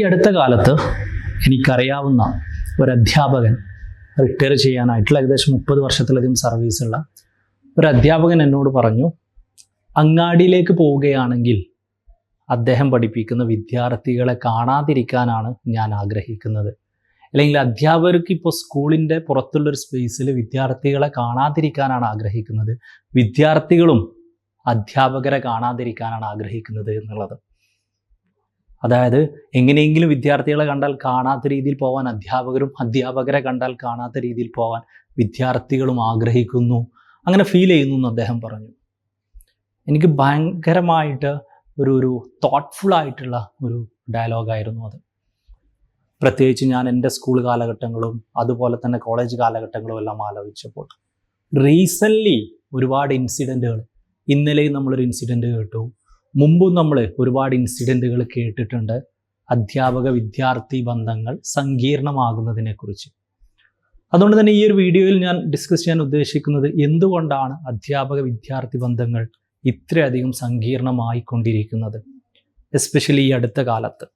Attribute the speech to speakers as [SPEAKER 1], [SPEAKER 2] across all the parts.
[SPEAKER 1] ഈ അടുത്ത കാലത്ത് എനിക്കറിയാവുന്ന ഒരു അധ്യാപകൻ റിട്ടയർ ചെയ്യാനായിട്ടുള്ള ഏകദേശം മുപ്പത് വർഷത്തിലധികം സർവീസുള്ള ഒരു അധ്യാപകൻ എന്നോട് പറഞ്ഞു അങ്ങാടിയിലേക്ക് പോവുകയാണെങ്കിൽ അദ്ദേഹം പഠിപ്പിക്കുന്ന വിദ്യാർത്ഥികളെ കാണാതിരിക്കാനാണ് ഞാൻ ആഗ്രഹിക്കുന്നത്. അല്ലെങ്കിൽ അധ്യാപകർക്ക് ഇപ്പോൾ സ്കൂളിന്റെ പുറത്തുള്ളൊരു സ്പേസിൽ വിദ്യാർത്ഥികളെ കാണാതിരിക്കാനാണ് ആഗ്രഹിക്കുന്നത്. വിദ്യാർത്ഥികളും അധ്യാപകരെ കാണാതിരിക്കാനാണ് ആഗ്രഹിക്കുന്നത് എന്നുള്ളത്. അതായത് എങ്ങനെയെങ്കിലും വിദ്യാർത്ഥികളെ കണ്ടാൽ കാണാത്ത രീതിയിൽ പോകാൻ അധ്യാപകരും അധ്യാപകരെ കണ്ടാൽ കാണാത്ത രീതിയിൽ പോകാൻ വിദ്യാർത്ഥികളും ആഗ്രഹിക്കുന്നു. അങ്ങനെ ഫീൽ ചെയ്യുന്നു എന്ന് അദ്ദേഹം പറഞ്ഞു. എനിക്ക് ഭയങ്കരമായിട്ട് ഒരു ഒരു തോട്ട്ഫുൾ ആയിട്ടുള്ള ഒരു ഡയലോഗായിരുന്നു അത്. പ്രത്യേകിച്ച് ഞാൻ എന്റെ സ്കൂൾ കാലഘട്ടങ്ങളും അതുപോലെ തന്നെ കോളേജ് കാലഘട്ടങ്ങളും എല്ലാം ആലോചിച്ചപ്പോൾ റീസെന്റ്ലി ഒരുപാട് ഇൻസിഡന്റുകൾ ഇന്നലെയും നമ്മളൊരു ഇൻസിഡന്റ് കേട്ടു. മുമ്പും നമ്മൾ ഒരുപാട് ഇൻസിഡന്റുകൾ കേട്ടിട്ടുണ്ട്. അധ്യാപക വിദ്യാർത്ഥി ബന്ധങ്ങൾ സങ്കീർണമാകുന്നതിനെക്കുറിച്ച്. അതുകൊണ്ട് തന്നെ ഈ ഒരു വീഡിയോയിൽ ഞാൻ ഡിസ്കസ് ചെയ്യാൻ ഉദ്ദേശിക്കുന്നത് എന്തുകൊണ്ടാണ് അധ്യാപക വിദ്യാർത്ഥി ബന്ധങ്ങൾ ഇത്രയധികം സങ്കീർണമായിക്കൊണ്ടിരിക്കുന്നത്? എസ്പെഷ്യലി ഈ അടുത്ത കാലത്ത്.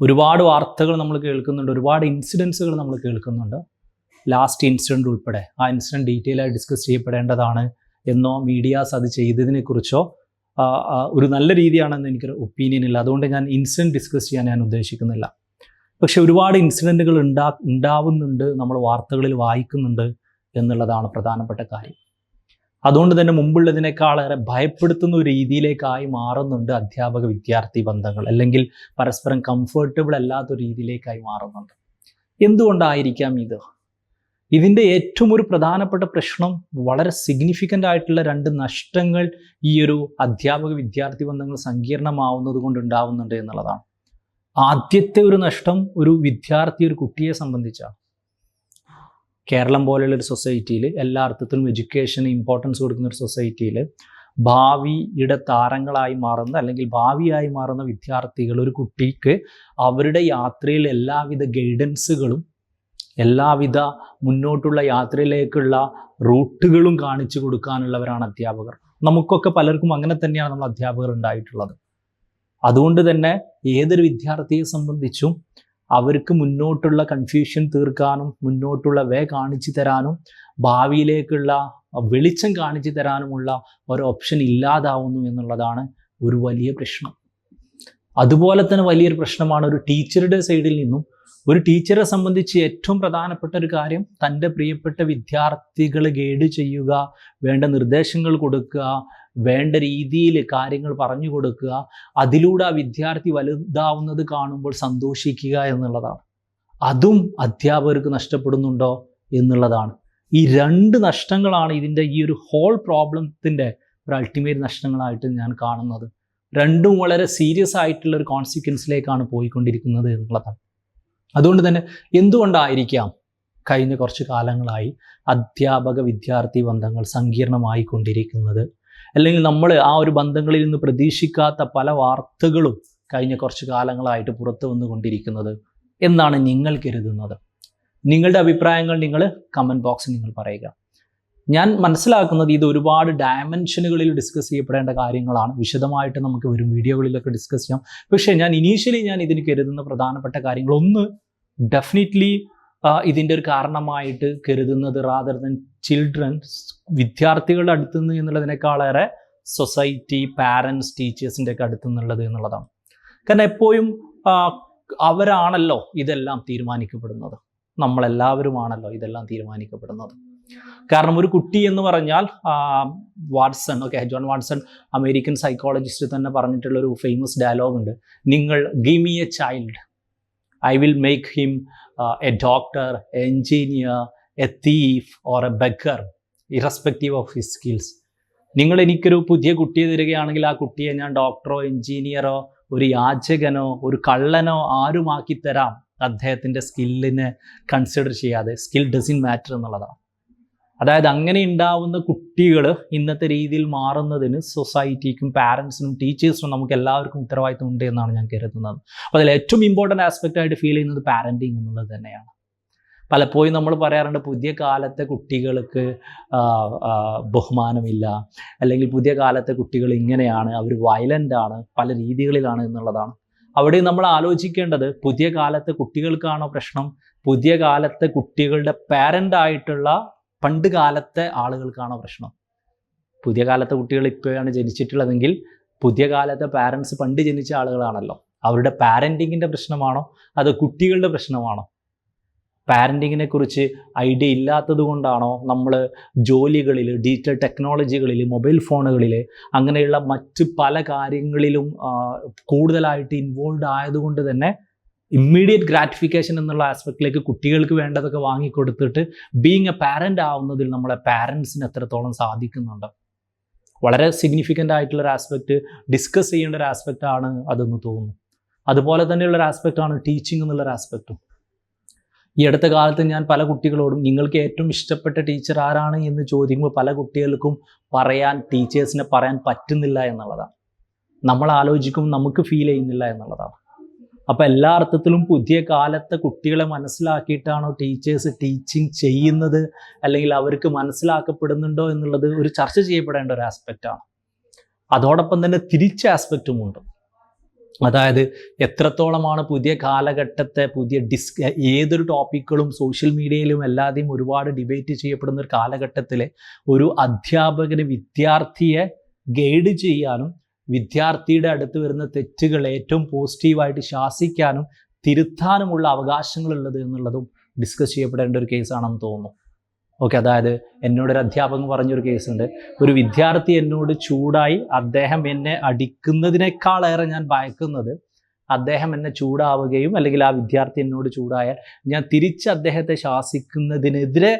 [SPEAKER 1] ഒരുപാട് വാർത്തകൾ നമ്മൾ കേൾക്കുന്നുണ്ട് ഒരുപാട് ഇൻസിഡൻസുകൾ നമ്മൾ കേൾക്കുന്നുണ്ട്. ലാസ്റ്റ് ഇൻസിഡന്റ് ഉൾപ്പെടെ. ആ ഇൻസിഡന്റ് ഡീറ്റെയിൽ ആയി ഡിസ്കസ് ചെയ്യപ്പെടേണ്ടതാണ് എന്നോ മീഡിയാസ് അത് ചെയ്തതിനെക്കുറിച്ചോ ഒരു നല്ല രീതിയാണെന്ന് എനിക്കൊരു ഒപ്പീനിയൻ ഇല്ല. അതുകൊണ്ട് ഞാൻ ഇൻസിഡന്റ് ഡിസ്കസ് ചെയ്യാൻ ഞാൻ ഉദ്ദേശിക്കുന്നില്ല. പക്ഷെ ഒരുപാട് ഇൻസിഡന്റുകൾ ഉണ്ടാ ഉണ്ടാവുന്നുണ്ട് നമ്മൾ വാർത്തകളിൽ വായിക്കുന്നുണ്ട് എന്നുള്ളതാണ് പ്രധാനപ്പെട്ട കാര്യം. അതുകൊണ്ട് തന്നെ മുമ്പുള്ളതിനേക്കാളേറെ ഭയപ്പെടുത്തുന്ന ഒരു രീതിയിലേക്കായി മാറുന്നുണ്ട് അധ്യാപക വിദ്യാർത്ഥി ബന്ധങ്ങൾ. അല്ലെങ്കിൽ പരസ്പരം കംഫർട്ടബിൾ അല്ലാത്ത രീതിയിലേക്കായി മാറുന്നുണ്ട്. എന്തുകൊണ്ടായിരിക്കാം ഇത്? ഇതിന്റെ ഏറ്റവും ഒരു പ്രധാനപ്പെട്ട പ്രശ്നം വളരെ സിഗ്നിഫിക്കന്റ് ആയിട്ടുള്ള രണ്ട് നഷ്ടങ്ങൾ ഈ ഒരു അധ്യാപക വിദ്യാർത്ഥി ബന്ധങ്ങൾ സങ്കീർണമാവുന്നത് കൊണ്ട് ഉണ്ടാവുന്നുണ്ട് എന്നുള്ളതാണ്. ആദ്യത്തെ ഒരു നഷ്ടം ഒരു വിദ്യാർത്ഥി ഒരു കുട്ടിയെ സംബന്ധിച്ചാണ്. കേരളം പോലെയുള്ള ഒരു സൊസൈറ്റിയിൽ എല്ലാ അർത്ഥത്തിലും എഡ്യൂക്കേഷന് ഇമ്പോർട്ടൻസ് കൊടുക്കുന്ന ഒരു സൊസൈറ്റിയിൽ ഭാവിയുടെ താരങ്ങളായി മാറുന്ന അല്ലെങ്കിൽ ഭാവിയായി മാറുന്ന വിദ്യാർത്ഥികൾ ഒരു കുട്ടിക്ക് അവരുടെ യാത്രയിൽ എല്ലാവിധ ഗൈഡൻസുകളും എല്ലാവിധ മുന്നോട്ടുള്ള യാത്രയിലേക്കുള്ള റൂട്ടുകളും കാണിച്ചു കൊടുക്കാനുള്ളവരാണ് അധ്യാപകർ. നമുക്കൊക്കെ പലർക്കും അങ്ങനെ തന്നെയാണ് നമ്മൾ അധ്യാപകർ ഉണ്ടായിട്ടുള്ളത്. അതുകൊണ്ട് തന്നെ ഏതൊരു വിദ്യാർത്ഥിയെ സംബന്ധിച്ചും അവർക്ക് മുന്നോട്ടുള്ള കൺഫ്യൂഷൻ തീർക്കാനും മുന്നോട്ടുള്ള വേ കാണിച്ചു തരാനും ഭാവിയിലേക്കുള്ള വെളിച്ചം കാണിച്ചു തരാനുമുള്ള ഒരു ഓപ്ഷൻ ഇല്ലാതാവുന്നു എന്നുള്ളതാണ് ഒരു വലിയ പ്രശ്നം. അതുപോലെ തന്നെ വലിയൊരു പ്രശ്നമാണ് ഒരു ടീച്ചറുടെ സൈഡിൽ നിന്നും ഒരു ടീച്ചറെ സംബന്ധിച്ച് ഏറ്റവും പ്രധാനപ്പെട്ട ഒരു കാര്യം തന്റെ പ്രിയപ്പെട്ട വിദ്യാർത്ഥികൾ ഗൈഡ് ചെയ്യുക വേണ്ട നിർദ്ദേശങ്ങൾ കൊടുക്കുക വേണ്ട രീതിയിൽ കാര്യങ്ങൾ പറഞ്ഞു കൊടുക്കുക. അതിലൂടെ ആ വിദ്യാർത്ഥി വലുതാവുന്നത് കാണുമ്പോൾ സന്തോഷിക്കുക എന്നുള്ളതാണ്. അതും അധ്യാപകർക്ക് നഷ്ടപ്പെടുന്നുണ്ടോ എന്നുള്ളതാണ്. ഈ രണ്ട് നഷ്ടങ്ങളാണ് ഇതിന്റെ ഈ ഒരു ഹോൾ പ്രോബ്ലത്തിന്റെ ഒരു അൾട്ടിമേറ്റ് നഷ്ടങ്ങളായിട്ട് ഞാൻ കാണുന്നത്. രണ്ടും വളരെ സീരിയസ് ആയിട്ടുള്ള ഒരു കോൺസിക്വൻസിലേക്കാണ് പോയിക്കൊണ്ടിരിക്കുന്നത് എന്നുള്ളതാണ്. അതുകൊണ്ട് തന്നെ എന്തുകൊണ്ടായിരിക്കാം കഴിഞ്ഞ കുറച്ച് കാലങ്ങളായി അധ്യാപക വിദ്യാർത്ഥി ബന്ധങ്ങൾ സങ്കീർണമായി കൊണ്ടിരിക്കുന്നത് അല്ലെങ്കിൽ നമ്മൾ ആ ഒരു ബന്ധങ്ങളിൽ നിന്ന് പ്രതീക്ഷിക്കാത്ത പല വാർത്തകളും കഴിഞ്ഞ കുറച്ച് കാലങ്ങളായിട്ട് പുറത്തു വന്നുകൊണ്ടിരിക്കുന്നത് എന്നാണ് നിങ്ങൾ കരുതുന്നത്. നിങ്ങളുടെ അഭിപ്രായങ്ങൾ നിങ്ങൾ കമന്റ് ബോക്സിൽ നിങ്ങൾ പറയുക. ഞാൻ മനസ്സിലാക്കുന്നത് ഇത് ഒരുപാട് ഡയമെൻഷനുകളിൽ ഡിസ്കസ് ചെയ്യപ്പെടേണ്ട കാര്യങ്ങളാണ്. വിശദമായിട്ട് നമുക്ക് വരും വീഡിയോകളിലൊക്കെ ഡിസ്കസ് ചെയ്യാം. പക്ഷേ ഞാൻ ഇനീഷ്യലി ഞാൻ ഇതിന് കരുതുന്ന പ്രധാനപ്പെട്ട കാര്യങ്ങൾ ഒന്ന് ഡെഫിനറ്റ്ലി ഇതിന്റെ ഒരു കാരണമായിട്ട് കരുതുന്നത് റാദർ ദൻ ചിൽഡ്രൻ വിദ്യാർത്ഥികളുടെ അടുത്തു നിന്ന് എന്നുള്ളതിനേക്കാളേറെ സൊസൈറ്റി പാരൻസ് ടീച്ചേഴ്സിന്റെ ഒക്കെ അടുത്തു നിന്നുള്ളത് എന്നുള്ളതാണ്. കാരണം എപ്പോഴും അവരാണല്ലോ ഇതെല്ലാം തീരുമാനിക്കപ്പെടുന്നത്. നമ്മളെല്ലാവരുമാണല്ലോ ഇതെല്ലാം തീരുമാനിക്കപ്പെടുന്നത്. കാരണം ഒരു കുട്ടി എന്ന് പറഞ്ഞാൽ Watson okay John Watson American psychologist തന്നെ പറഞ്ഞിട്ടുള്ള ഒരു ഫേമസ് ഡയലോഗ് ഉണ്ട്. നിങ്ങൾ give me a child I will make him a doctor engineer a thief or a baker irrespective of his skills നിങ്ങൾ എനിക്കൊരു പുതിയ കുട്ടിയെ തരികയാണെങ്കിൽ ആ കുട്ടിയെ ഞാൻ ഡോക്ടറോ എഞ്ചിനീയറോ ഒരു യാചകനോ ഒരു കള്ളനോ ആരുമാക്കി തരാം. അദ്ദേഹത്തിന്റെ സ്കില്ലിനെ കൺസിഡർ ചെയ്യാതെ. സ്കിൽ ഡസിൻ മാറ്റർ എന്നുള്ളതാണ്. അതായത് അങ്ങനെ ഉണ്ടാവുന്ന കുട്ടികൾ ഇന്നത്തെ രീതിയിൽ മാറുന്നതിന് സൊസൈറ്റിക്കും പാരൻസിനും ടീച്ചേഴ്സിനും നമുക്ക് എല്ലാവർക്കും ഉത്തരവാദിത്വം ഉണ്ട് എന്നാണ് ഞാൻ കരുതുന്നത്. അപ്പോൾ അതിൽ ഏറ്റവും ഇമ്പോർട്ടന്റ് ആസ്പെക്റ്റ് ആയിട്ട് ഫീൽ ചെയ്യുന്നത് പാരന്റിങ് എന്നുള്ളത് തന്നെയാണ്. പലപ്പോഴും നമ്മൾ പറയാറുണ്ട് പുതിയ കാലത്തെ കുട്ടികൾക്ക് ബഹുമാനമില്ല. അല്ലെങ്കിൽ പുതിയ കാലത്തെ കുട്ടികൾ ഇങ്ങനെയാണ് അവർ വയലന്റ് ആണ് പല രീതികളിലാണ് എന്നുള്ളതാണ്. അവിടെ നമ്മൾ ആലോചിക്കേണ്ടത് പുതിയ കാലത്തെ കുട്ടികൾക്കാണോ പ്രശ്നം? പുതിയ കാലത്തെ കുട്ടികളുടെ പാരന്റ് ആയിട്ടുള്ള പണ്ട് കാലത്തെ ആളുകൾക്കാണോ പ്രശ്നം? പുതിയ കാലത്തെ കുട്ടികൾ ഇപ്പോഴാണ് ജനിച്ചിട്ടുള്ളതെങ്കിൽ പുതിയ കാലത്തെ പാരൻസ് പണ്ട് ജനിച്ച ആളുകളാണല്ലോ. അവരുടെ പാരന്റിങ്ങിന്റെ പ്രശ്നമാണോ? അത് കുട്ടികളുടെ പ്രശ്നമാണോ? പാരന്റിങ്ങിനെ കുറിച്ച് ഐഡിയ ഇല്ലാത്തത് കൊണ്ടാണോ നമ്മൾ ജോലികളിൽ ഡിജിറ്റൽ ടെക്നോളജികളിൽ മൊബൈൽ ഫോണുകളിൽ അങ്ങനെയുള്ള മറ്റ് പല കാര്യങ്ങളിലും കൂടുതലായിട്ട് ഇൻവോൾവ് ആയതുകൊണ്ട് തന്നെ ഇമ്മീഡിയറ്റ് ഗ്രാറ്റിഫിക്കേഷൻ എന്നുള്ള ആസ്പെക്റ്റിലേക്ക് കുട്ടികൾക്ക് വേണ്ടതൊക്കെ വാങ്ങിക്കൊടുത്തിട്ട് ബീങ് എ പാരന്റ് ആവുന്നതിൽ നമ്മളെ പാരൻസിന് എത്രത്തോളം സാധിക്കുന്നുണ്ട്. വളരെ സിഗ്നിഫിക്കന്റ് ആയിട്ടുള്ള ഒരു ആസ്പെക്റ്റ് ഡിസ്കസ് ചെയ്യേണ്ട ഒരു ആസ്പെക്റ്റ് ആണ് അതെന്ന് തോന്നുന്നു. അതുപോലെ തന്നെയുള്ള ഒരു ആസ്പെക്റ്റ് ആണ് ടീച്ചിങ് എന്നുള്ളൊരു ആസ്പെക്റ്റും ഈ അടുത്ത കാലത്ത് ഞാൻ പല കുട്ടികളോടും നിങ്ങൾക്ക് ഏറ്റവും ഇഷ്ടപ്പെട്ട ടീച്ചർ ആരാണ്? എന്ന് ചോദിക്കുമ്പോൾ പല കുട്ടികൾക്കും പറയാൻ ടീച്ചേഴ്സിനെ പറയാൻ പറ്റുന്നില്ല എന്നുള്ളതാണ്. നമ്മൾ ആലോചിക്കും നമുക്ക് ഫീൽ ചെയ്യുന്നില്ല എന്നുള്ളതാണ്. അപ്പോൾ എല്ലാ അർത്ഥത്തിലും പുതിയ കാലത്തെ കുട്ടികളെ മനസ്സിലാക്കിയിട്ടാണോ ടീച്ചേഴ്സ് ടീച്ചിങ് ചെയ്യുന്നത്? അല്ലെങ്കിൽ അവർക്ക് മനസ്സിലാക്കപ്പെടുന്നുണ്ടോ എന്നുള്ളത് ഒരു ചർച്ച ചെയ്യപ്പെടേണ്ട ഒരു ആസ്പെക്റ്റാണ് അതോടൊപ്പം തന്നെ തിരിച്ച ആസ്പെക്റ്റുമുണ്ട് അതായത് എത്രത്തോളമാണ് പുതിയ കാലഘട്ടത്തെ പുതിയ ഡിസ് ഏതൊരു ടോപ്പിക്കുകളും സോഷ്യൽ മീഡിയയിലും എല്ലാതെയും ഒരുപാട് ഡിബേറ്റ് ചെയ്യപ്പെടുന്ന ഒരു കാലഘട്ടത്തിലെ ഒരു അധ്യാപകന് വിദ്യാർത്ഥിയെ ഗൈഡ് ചെയ്യാനും വിദ്യാർത്ഥിയുടെ അടുത്ത് വരുന്ന തെറ്റുകൾ ഏറ്റവും പോസിറ്റീവായിട്ട് ശാസിക്കാനും തിരുത്താനുമുള്ള അവകാശങ്ങളുള്ളത് എന്നുള്ളതും ഡിസ്കസ് ചെയ്യപ്പെടേണ്ട ഒരു കേസാണെന്ന് തോന്നുന്നു. ഓക്കെ അതായത് എന്നോടൊരു അധ്യാപകൻ പറഞ്ഞൊരു കേസുണ്ട് ഒരു വിദ്യാർത്ഥി എന്നോട് ചൂടായി അദ്ദേഹം എന്നെ അടിക്കുന്നതിനേക്കാളേറെ ഞാൻ ഭയക്കുന്നത് അദ്ദേഹം എന്നെ ചൂടാവുകയും അല്ലെങ്കിൽ ആ വിദ്യാർത്ഥി എന്നോട് ചൂടായാൽ ഞാൻ തിരിച്ച് അദ്ദേഹത്തെ ശാസിക്കുന്നതിനെതിരെ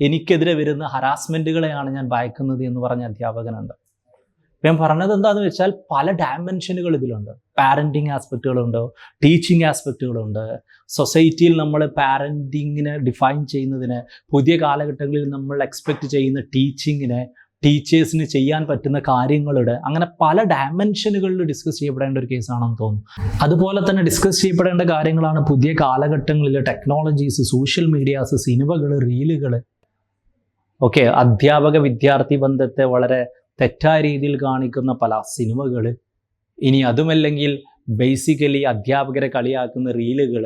[SPEAKER 1] എനിക്കെതിരെ വരുന്ന ഹറാസ്മെന്റുകളെയാണ് ഞാൻ ഭയക്കുന്നത് എന്ന് പറഞ്ഞ അധ്യാപകനുണ്ട്. ഞാൻ പറഞ്ഞത് എന്താണെന്ന് വെച്ചാൽ പല ഡയമെൻഷനുകൾ ഇതിലുണ്ട്. പാരന്റിങ് ആസ്പെക്റ്റുകളുണ്ട് ടീച്ചിങ് ആസ്പെക്റ്റുകളുണ്ട് സൊസൈറ്റിയിൽ നമ്മൾ പാരന്റിങ്ങിനെ ഡിഫൈൻ ചെയ്യുന്നതിന് പുതിയ കാലഘട്ടങ്ങളിൽ നമ്മൾ എക്സ്പെക്റ്റ് ചെയ്യുന്ന ടീച്ചിങ്ങിനെ ടീച്ചേഴ്സിന് ചെയ്യാൻ പറ്റുന്ന കാര്യങ്ങളുടെ അങ്ങനെ പല ഡയമെൻഷനുകളിൽ ഡിസ്കസ് ചെയ്യപ്പെടേണ്ട ഒരു കേസാണെന്ന് തോന്നുന്നു. അതുപോലെ തന്നെ ഡിസ്കസ് ചെയ്യപ്പെടേണ്ട കാര്യങ്ങളാണ് പുതിയ കാലഘട്ടങ്ങളിൽ ടെക്നോളജീസ് സോഷ്യൽ മീഡിയാസ് സിനിമകൾ റീലുകൾ ഓക്കെ അധ്യാപക വിദ്യാർത്ഥി ബന്ധത്തെ വളരെ തെറ്റായ രീതിയിൽ കാണിക്കുന്ന പല സിനിമകൾ ഇനി അതുമല്ലെങ്കിൽ ബേസിക്കലി അധ്യാപകരെ കളിയാക്കുന്ന റീലുകൾ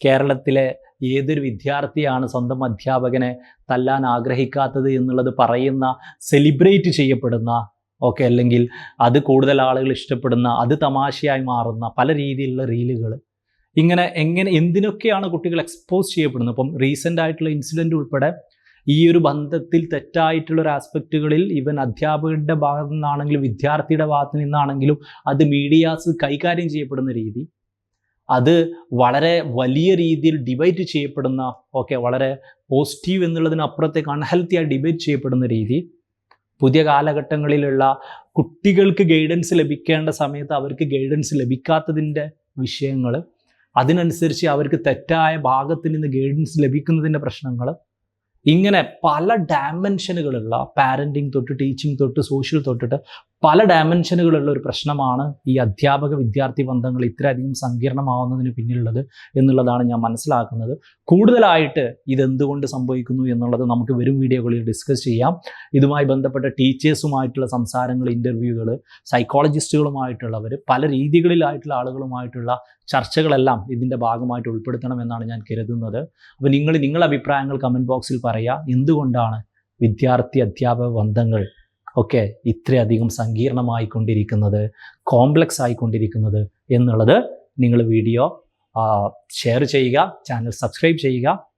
[SPEAKER 1] കേരളത്തിലെ ഏതൊരു വിദ്യാർത്ഥിയാണ് സ്വന്തം അധ്യാപകനെ തല്ലാൻ ആഗ്രഹിക്കാത്തത് എന്നുള്ളത് പറയുന്ന സെലിബ്രേറ്റ് ചെയ്യപ്പെടുന്ന ഓക്കെ അല്ലെങ്കിൽ അത് കൂടുതൽ ആളുകൾ ഇഷ്ടപ്പെടുന്ന അത് തമാശയായി മാറുന്ന പല രീതിയിലുള്ള റീലുകൾ ഇങ്ങനെ എങ്ങനെ എന്തിനൊക്കെയാണ് കുട്ടികൾ എക്സ്പോസ് ചെയ്യപ്പെടുന്നത്? ഇപ്പം റീസെന്റ് ആയിട്ടുള്ള ഇൻസിഡന്റ് ഉൾപ്പെടെ ഈ ഒരു ബന്ധത്തിൽ തെറ്റായിട്ടുള്ള ഒരു ആസ്പെക്റ്റുകളിൽ ഇവൻ അധ്യാപകരുടെ ഭാഗത്തു നിന്നാണെങ്കിലും വിദ്യാർത്ഥിയുടെ ഭാഗത്തു നിന്നാണെങ്കിലും അത് മീഡിയാസ് കൈകാര്യം ചെയ്യപ്പെടുന്ന രീതി അത് വളരെ വലിയ രീതിയിൽ ഡിബേറ്റ് ചെയ്യപ്പെടുന്ന ഓക്കെ വളരെ പോസിറ്റീവ് എന്നുള്ളതിനപ്പുറത്തേക്ക് അൺഹെൽത്തിയായി ഡിബേറ്റ് ചെയ്യപ്പെടുന്ന രീതി പുതിയ കാലഘട്ടങ്ങളിലുള്ള കുട്ടികൾക്ക് ഗൈഡൻസ് ലഭിക്കേണ്ട സമയത്ത് അവർക്ക് ഗൈഡൻസ് ലഭിക്കാത്തതിന്റെ വിഷയങ്ങൾ അതിനനുസരിച്ച് അവർക്ക് തെറ്റായ ഭാഗത്ത് നിന്ന് ഗൈഡൻസ് ലഭിക്കുന്നതിന്റെ പ്രശ്നങ്ങൾ ഇങ്ങനെ പല ഡയമെൻഷനുകളുള്ള പാരന്റിങ് തൊട്ട് ടീച്ചിങ് തൊട്ട് സോഷ്യൽ തൊട്ടിട്ട് പല ഡയമെൻഷനുകളുള്ള ഒരു പ്രശ്നമാണ് ഈ അധ്യാപക വിദ്യാർത്ഥി ബന്ധങ്ങൾ ഇത്രയധികം സങ്കീർണമാവുന്നതിന് പിന്നിലുള്ളത് എന്നുള്ളതാണ് ഞാൻ മനസ്സിലാക്കുന്നത്. കൂടുതലായിട്ട് ഇതെന്തുകൊണ്ട് സംഭവിക്കുന്നു എന്നുള്ളത് നമുക്ക് വരും വീഡിയോകളിൽ ഡിസ്കസ് ചെയ്യാം. ഇതുമായി ബന്ധപ്പെട്ട ടീച്ചേഴ്സുമായിട്ടുള്ള സംസാരങ്ങൾ ഇന്റർവ്യൂകൾ സൈക്കോളജിസ്റ്റുകളുമായിട്ടുള്ളവർ പല രീതികളിലായിട്ടുള്ള ആളുകളുമായിട്ടുള്ള ചർച്ചകളെല്ലാം ഇതിന്റെ ഭാഗമായിട്ട് ഉൾപ്പെടുത്തണമെന്നാണ് ഞാൻ കരുതുന്നത്. അപ്പോൾ നിങ്ങൾ നിങ്ങളുടെ അഭിപ്രായങ്ങൾ കമന്റ് ബോക്സിൽ പറയുക എന്തുകൊണ്ടാണ് വിദ്യാർത്ഥി അധ്യാപക ബന്ധങ്ങൾ ഒക്കെ ഇത്രയധികം സങ്കീർണമായിക്കൊണ്ടിരിക്കുന്നത് കോംപ്ലക്സ് ആയിക്കൊണ്ടിരിക്കുന്നത് എന്നുള്ളത് നിങ്ങൾ വീഡിയോ ഷെയർ ചെയ്യുക ചാനൽ സബ്സ്ക്രൈബ് ചെയ്യുക.